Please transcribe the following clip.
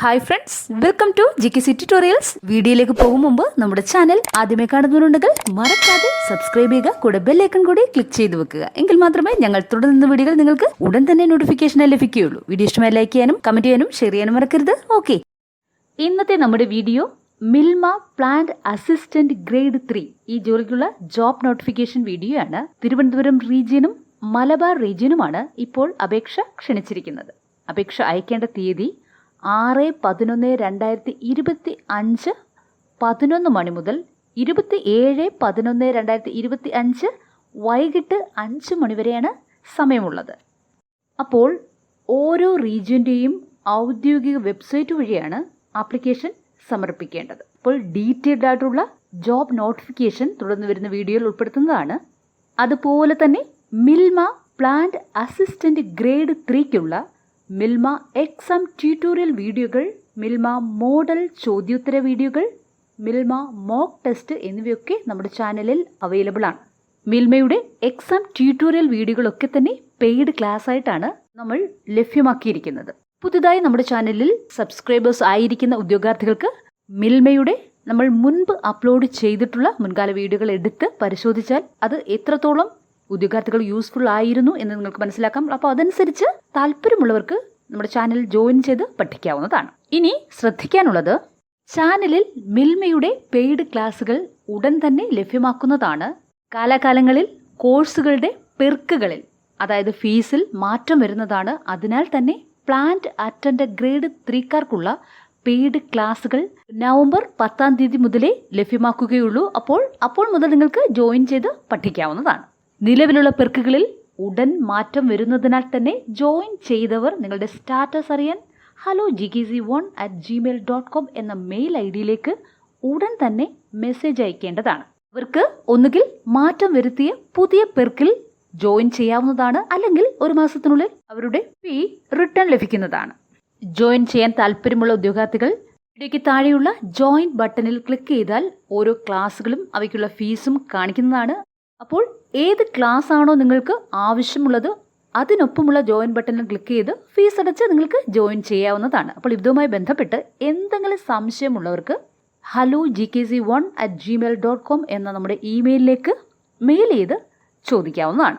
Hi friends welcome to G K C tutorials വീഡിയോയിലേക്ക് പോകും മുമ്പ് നമ്മുടെ ചാനൽ ആദ്യമേ കാണുന്നവരുണ്ടെങ്കിൽ മറക്കാതെ സബ്സ്ക്രൈബ് ചെയ്യുക കൂടെ ബെല്ലൈക്കൺ കൂടി ക്ലിക്ക് ചെയ്ത് വെക്കുക. എങ്കിൽ മാത്രമേ ഞങ്ങൾ തുടർന്ന വീഡിയോകൾ നിങ്ങൾക്ക് ഉടൻ തന്നെ നോട്ടിഫിക്കേഷൻ ലഭിക്കുകയുള്ളൂ. വീഡിയോ ഇഷ്ടമായി ലൈക്ക് ചെയ്യാനും കമന്റ് ചെയ്യാനും ഷെയർ ചെയ്യാനും മറക്കരുത്. ഓക്കെ ഇന്നത്തെ നമ്മുടെ video Milma plant assistant grade three ഈ ജോലിക്കുള്ള ജോബ് നോട്ടിഫിക്കേഷൻ വീഡിയോ ആണ്. തിരുവനന്തപുരം റീജിയനും മലബാർ റീജിയനുമാണ് ഇപ്പോൾ അപേക്ഷ ക്ഷണിച്ചിരിക്കുന്നത്. അപേക്ഷ അയക്കേണ്ട തീയതി ആറ് പതിനൊന്ന് രണ്ടായിരത്തി ഇരുപത്തി അഞ്ച് പതിനൊന്ന് മണി മുതൽ ഇരുപത്തി ഏഴ് പതിനൊന്ന് രണ്ടായിരത്തി ഇരുപത്തി അഞ്ച് വൈകിട്ട് അഞ്ച് മണി വരെയാണ് സമയമുള്ളത്. അപ്പോൾ ഓരോ റീജിയന്റെയും ഔദ്യോഗിക വെബ്സൈറ്റ് വഴിയാണ് ആപ്ലിക്കേഷൻ സമർപ്പിക്കേണ്ടത്. അപ്പോൾ ഡീറ്റെയിൽഡ് ആയിട്ടുള്ള ജോബ് നോട്ടിഫിക്കേഷൻ തുടർന്ന് വരുന്ന വീഡിയോയിൽ ഉൾപ്പെടുത്തുന്നതാണ്. അതുപോലെ തന്നെ മിൽമ പ്ലാന്റ് അസിസ്റ്റന്റ് ഗ്രേഡ് ത്രീക്കുള്ള മിൽമ എക്സാം ട്യൂട്ടോറിയൽ വീഡിയോകൾ മിൽമ മോഡൽ ചോദ്യോത്തര വീഡിയോകൾ മിൽമ മോക്ക് ടെസ്റ്റ് എന്നിവയൊക്കെ നമ്മുടെ ചാനലിൽ അവൈലബിൾ ആണ്. മിൽമയുടെ എക്സാം ട്യൂട്ടോറിയൽ വീഡിയോകളൊക്കെ തന്നെ പെയ്ഡ് ക്ലാസ് ആയിട്ടാണ് നമ്മൾ ലഭ്യമാക്കിയിരിക്കുന്നത്. പുതുതായി നമ്മുടെ ചാനലിൽ സബ്സ്ക്രൈബേഴ്സ് ആയിരിക്കുന്ന ഉദ്യോഗാർത്ഥികൾക്ക് മിൽമയുടെ നമ്മൾ മുൻപ് അപ്ലോഡ് ചെയ്തിട്ടുള്ള മുൻകാല വീഡിയോകൾ എടുത്ത് പരിശോധിച്ചാൽ അത് എത്രത്തോളം ഉദ്യോഗാർത്ഥികൾ യൂസ്ഫുൾ ആയിരുന്നു എന്ന് നിങ്ങൾക്ക് മനസ്സിലാക്കാം. അപ്പോൾ അതനുസരിച്ച് താല്പര്യമുള്ളവർക്ക് നമ്മുടെ ചാനൽ ജോയിൻ ചെയ്ത് പഠിക്കാവുന്നതാണ്. ഇനി ശ്രദ്ധിക്കാനുള്ളത് ചാനലിൽ മിൽമയുടെ പെയ്ഡ് ക്ലാസുകൾ ഉടൻ തന്നെ ലഭ്യമാക്കുന്നതാണ്. കാലാകാലങ്ങളിൽ കോഴ്സുകളുടെ പെർക്കുകളിൽ അതായത് ഫീസിൽ മാറ്റം വരുന്നതാണ്. അതിനാൽ തന്നെ പ്ലാന്റ് അറ്റൻഡ് ഗ്രേഡ് ത്രീക്കാർക്കുള്ള പെയ്ഡ് ക്ലാസുകൾ നവംബർ പത്താം തീയതി മുതലേ ലഭ്യമാക്കുകയുള്ളൂ. അപ്പോൾ അപ്പോൾ മുതൽ നിങ്ങൾക്ക് ജോയിൻ ചെയ്ത് പഠിക്കാവുന്നതാണ്. നിലവിലുള്ള പെർക്കുകളിൽ ഉടൻ മാറ്റം വരുന്നതിനാൽ തന്നെ ജോയിൻ ചെയ്തവർ നിങ്ങളുടെ സ്റ്റാറ്റസ് അറിയാൻ hello G K C one at Gmail dot com എന്ന മെയിൽ ഐ ഡിയിലേക്ക് ഉടൻ തന്നെ മെസ്സേജ് അയക്കേണ്ടതാണ്. അവർക്ക് ഒന്നുകിൽ മാറ്റം വരുത്തിയ പുതിയ പെർക്കിൽ ജോയിൻ ചെയ്യാവുന്നതാണ് അല്ലെങ്കിൽ ഒരു മാസത്തിനുള്ളിൽ അവരുടെ ഫീ റിട്ടേൺ ലഭിക്കുന്നതാണ്. ജോയിൻ ചെയ്യാൻ താല്പര്യമുള്ള ഉദ്യോഗാർത്ഥികൾ വീഡിയോയ്ക്ക് താഴെയുള്ള ജോയിൻ ബട്ടണിൽ ക്ലിക്ക് ചെയ്താൽ ഓരോ ക്ലാസ്സുകളും അവയ്ക്കുള്ള ഫീസും കാണിക്കുന്നതാണ്. അപ്പോൾ ഏത് ക്ലാസ് ആണോ നിങ്ങൾക്ക് ആവശ്യമുള്ളത് അതിനൊപ്പമുള്ള ജോയിൻ ബട്ടണിൽ ക്ലിക്ക് ചെയ്ത് ഫീസ് അടച്ച് നിങ്ങൾക്ക് ജോയിൻ ചെയ്യാവുന്നതാണ്. അപ്പോൾ ഇതുമായി ബന്ധപ്പെട്ട് എന്തെങ്കിലും സംശയമുള്ളവർക്ക് hello G K C one at Gmail dot com എന്ന നമ്മുടെ ഇമെയിലിലേക്ക് മെയിൽ ചെയ്ത് ചോദിക്കാവുന്നതാണ്.